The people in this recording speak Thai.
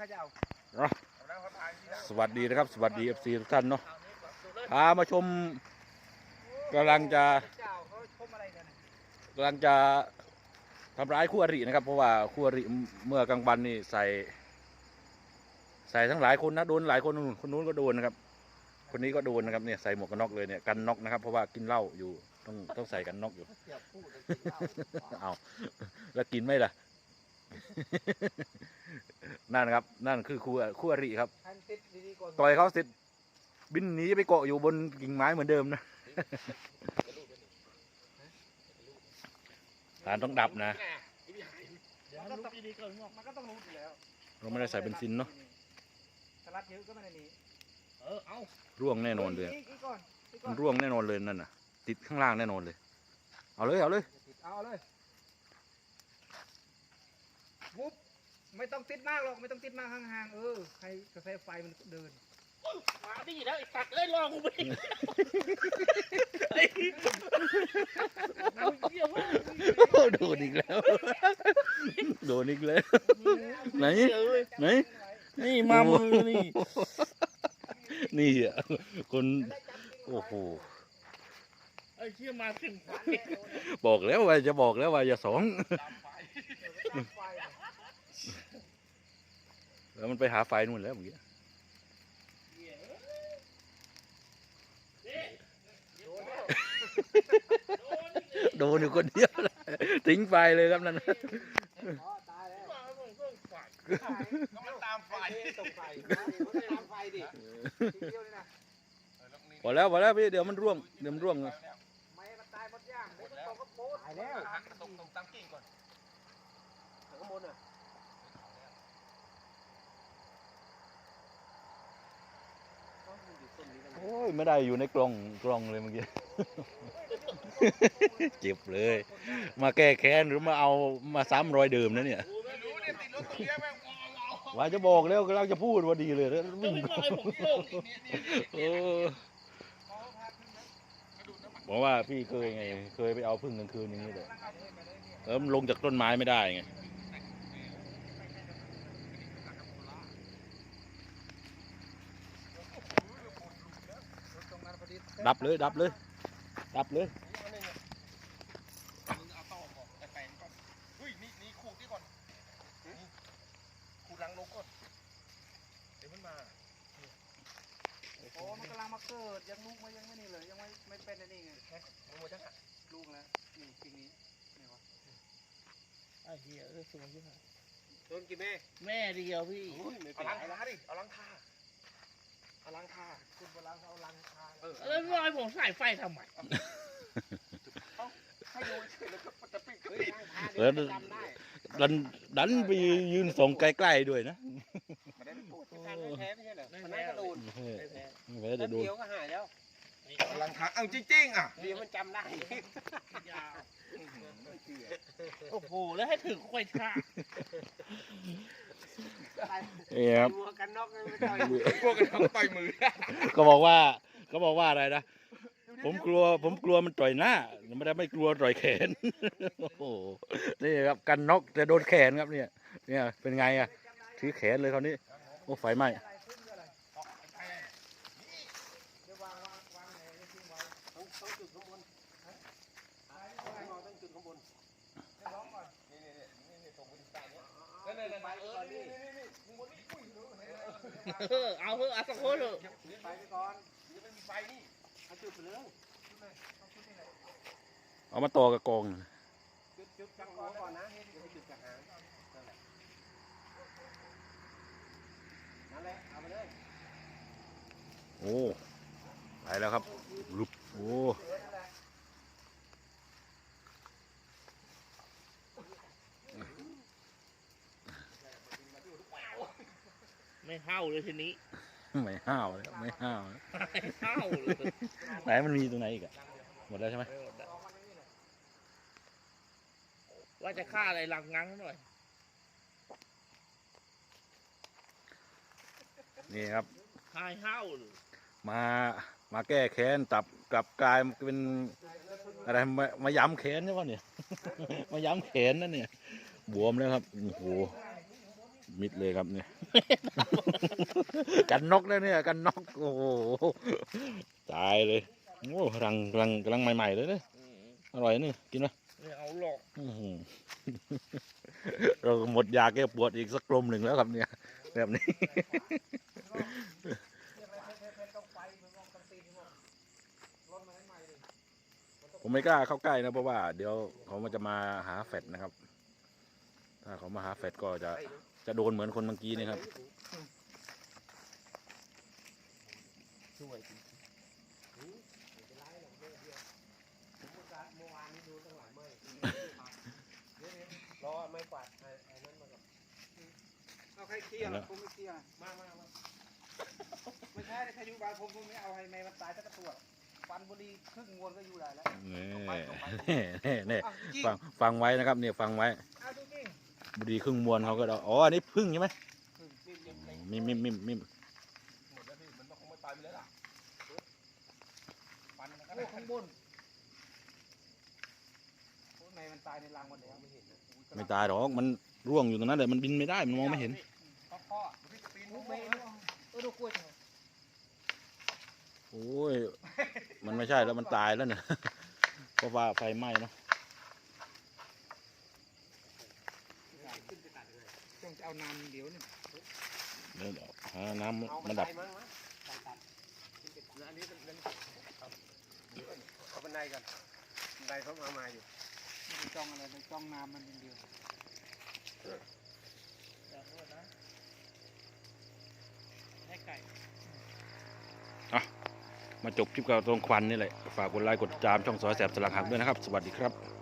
เขาจะเอาเนาะสวัสดีนะครับ สวัสดีเอฟซีทุกท่านเนาะพามาชมกำลังจะเจ้าเขาชมอะไรกันน่ะกำลังจะทำร้ายคู่อรินะครับ เพราะว่าคู่อริเมื่อกลางวันนี่ใส่ ใส่ทั้งหลายคนนะโดนหลายคนนู่นคนนู้นก็โดนนะครับ คนนี้ก็โดนนะครับเนี่ยใส่หมวกกันน็อกเลยเนี่ยกันน็อกนะครับ เพราะว่ากินเหล้าอยู่ต้องต้องใส่กันน็อกอยู่เสียบพูดเลยกินเหล้าเอาแล้วกินไหมล่ะ นั่นครับ นั่นคือคู่คู่อริครับให้มันติดดีๆก่อนต่อยเขาเสร็จบินหนีไปเกาะอยู่บนกิ่งไม้เหมือนเดิมนะฐานต้องดับนะมันก็ต้องดีๆก่อนมันก็ต้องรู้อยู่แล้วเราไม่ได้ใส่เบนซินเนาะสลัดเยอะก็ไม่ได้หนีเออเอาร่วงแน่นอนเลยกกก่อนอีกก่มัอนนร่วงแน่นอนเลยนั่นน่ะ ติดข้างล่างแน่นอนเลย เอาเลยเอาเลย เอาเลย วุบไม่ต้องติดมากหรอกไม่ต้องติดมากห่างๆเออให้กระแสไฟมันเดินมาดิแล้วไอ้สัตว์เล่นรอกูไปไอ้เหี้ยมากโดนอีกแล้ว โดนอีกแล้ว ไหน ไหน นี่มามือนี่ นี่อะคน โอ้โห ไอ้เชี่ยมาถึงไฟบอกแล้วว่าจะบอกแล้วว่าอย่าสอง ไฟอะ แล้วมันไปหาไฟนู่นแล้วเมื่อกี้โดนอยู่คนเดียวเลยทิ้งไฟเลยครับนั่นอ๋อตายแล้วมาแล้วมึงก็ไฟก็มันตามไฟตรงไฟมันตามไฟดิทีเดียวเลยนะพอแล้วพอแล้วพี่เดี๋ยวมันร่วงเดี๋ยวมันร่วงไม่มันตายหมดย่างไม่ต้องตกกระโปงตายแล้วตรงตรงตามกิ่งก่อนข้างบนอะ โอ้ย ไม่ได้อยู่ในกล่องกล่องเลยเมื่อกี้ เจ็บเลย มาแก้แค้นหรือมาเอามาซ้ำรอยเดิมนะเนี่ยกูไม่รู้เนี่ยติดรถตรงนี้แม่งว้าวว้าวว่าจะบอกแล้วกำลังจะพูดว่าดีเลยแล้วจะวิ่งไม่บอกให้ผมโยกนี่นี่นี่เออบอกว่าพี่เคยไง เคยไปเอาพึ่งกลางคืนอย่างนี้เลยเออมันลงจากต้นไม้ไม่ได้ไง ตรงนั้นพอ ดีดับเลย ดับเลย ดับเลยมึงเอาต่อก่อนแต่แปลงก่อนเฮ้ยนี่นี่ขูดนี่ก่อนนี่ขูดลังลงก่อนเดี๋ยวมันมาโอ้มันกำลังมาเกิดยังลูกมันยังไม่นี่เลยยังไม่ไม่เป็นอันนี่ไงมึงมาจังอะลูกแล้วนี่ปีนี้นี่วะไอ้เหี้ยเออสวยจังอะโดนกี่แม่แม่เดียวพี่เอาลังคาดิเอาลังคา เอาลังคาคุณโบราณเขาเอาลังคาเออแล้วรอยผมใส่ไฟทำไมให้ดูเฉยแล้วก็จะปิดก็ปิดลังคาเออเดี๋ยวจำได้ดันดันไปยืนส่องใกล้ๆด้วยนะไม่ได้ไปปวดที่การแท้ๆไม่ใช่เหรอมันน่าจะโดนไม่แพ้ไม่แพ้แล้จะวโดนเดียวก็หายแล้วเอาลังคาเอาจริงๆอะเดียวมันจำได้ยาวโอ้โหแล้วให้ถึงควายท่า นี่ครับหัวกันน็อกไม่ได้พวกกันทั้งต่อยมือ ก็บอกว่าก็บอกว่าอะไรนะ ผมกลัวผมกลัวมันต่อยหน้า ไม่ได้ไม่กลัวต่อยแขน โอ้โหนี่ครับกันน็อกแต่โดนแขนครับเนี่ย เนี่ยเป็นไงอะถือแขนเลยคราวนี้ โอ้ไฟไหม้ ต้องต้องจุดข้างบนต้องจุดข้างบน เออเอาเถอะเอาสักคนเถอะไปไปก่อนเอาจุดไปเลยเอามาต่อกับกองจุดจุดกลางหัวก่อนนะเดี๋ยวไปจุดกลางหางนั่นแหละนั่นแหละเอาไปเลยโอ้ไปแล้วครับลุบโอ้ ไม่เข้าเลย ทีนี้ไม่ห้าวเลยครับไม่ห้าวนะไม่เข้าเลยไหนมันมีตรงไหนอีกอะหมดแล้วใช่ไหมว่าจะฆ่าอะไรลังงังหน่อย นี่ครับ หายเข้าเลยมามาแก้แค้นตับกลับกลายเป็นอะไรมามาย้ำแขนใช่ป่ะเนี่ย มาย้ำแขนนั่นเนี่ยบวมแล้วครับโอ้โห มิดเลยครับเนี่ย กันนกแล้วเนี่ย กันนก โอ้โหตายเลยโอ้รังรังกำลังใหม่ๆเลยเนี่ยอืมอร่อยนี่กินไหมไม่เอาหรอกอื้อหือเราหมดยาแก้ปวดอีกสักกลมหนึ่งแล้วครับเนี่ย แบบนี้ผมไม่กล้าเข้าใกล้นะเพราะว่าเดี๋ยวเขามันจะมาหาแฟดนะครับ ถ้าเขามาหาแฟดก็จะ จะโดนเหมือนคนเมื่อกี้นี่ครับช่วยจริงรอไม่กวาดไอ้นั่นมาก่อนเอาใครเคลียร์ผมไม่เคลียร์มามามาไม่ใช่ใครอยู่บ้านผมผมไม่เอาให้แม่มันตายสักตัวฟันบุรีครึ่งงวนก็อยู่ได้แล้วเนี่นี่นี่อ้าวจริงฟังฟังไว้นะครับเนี่ยฟังไว้ บุรีครึ่งมวลเขาก็เอาอ๋อ อันนี้พึ่งใช่ไหมมนิ่มมิมมิมมิมหมดแล้วพี่มันคงไม่ตายไปแล้วล่ะฟันโอ้ข้างบนในมันตายในรังหมดแล้วไม่เห็นไม่ตายหรอกมันร่วงอยู่ตรงนั้นแหละมันบินไม่ได้มันมองไม่เห็นพ่อพี่จะปีนลูมุกกเมเมย์ย์เออดูกล้วยโอ้ยมันไม่ใช่แล้วมันตายแล้วเนี่ยเพราะว่าไฟไหม้เนาะ ขึ้นไปตัดเลยต้องจะ เอาน้ำเดี๋ยวนี่เดี๋ยวหาน้ำเอาบัมันนไดดับมั้งมั้งตัดตัดขึ้นไปตัดอันนี้เป็นเป็นครับเอาบันไดกันบันไดเขามามาอยู่ไม่ได้จ้องอะไรเลยจ้องน้ำมันอย่างเดียวให้ไก่มาจบคลิปกับตรงควันนี่แหละ ฝากกดไลค์กดติดตามช่องซอยแสบสลักหักด้วยนะครับ สวัสดีครับ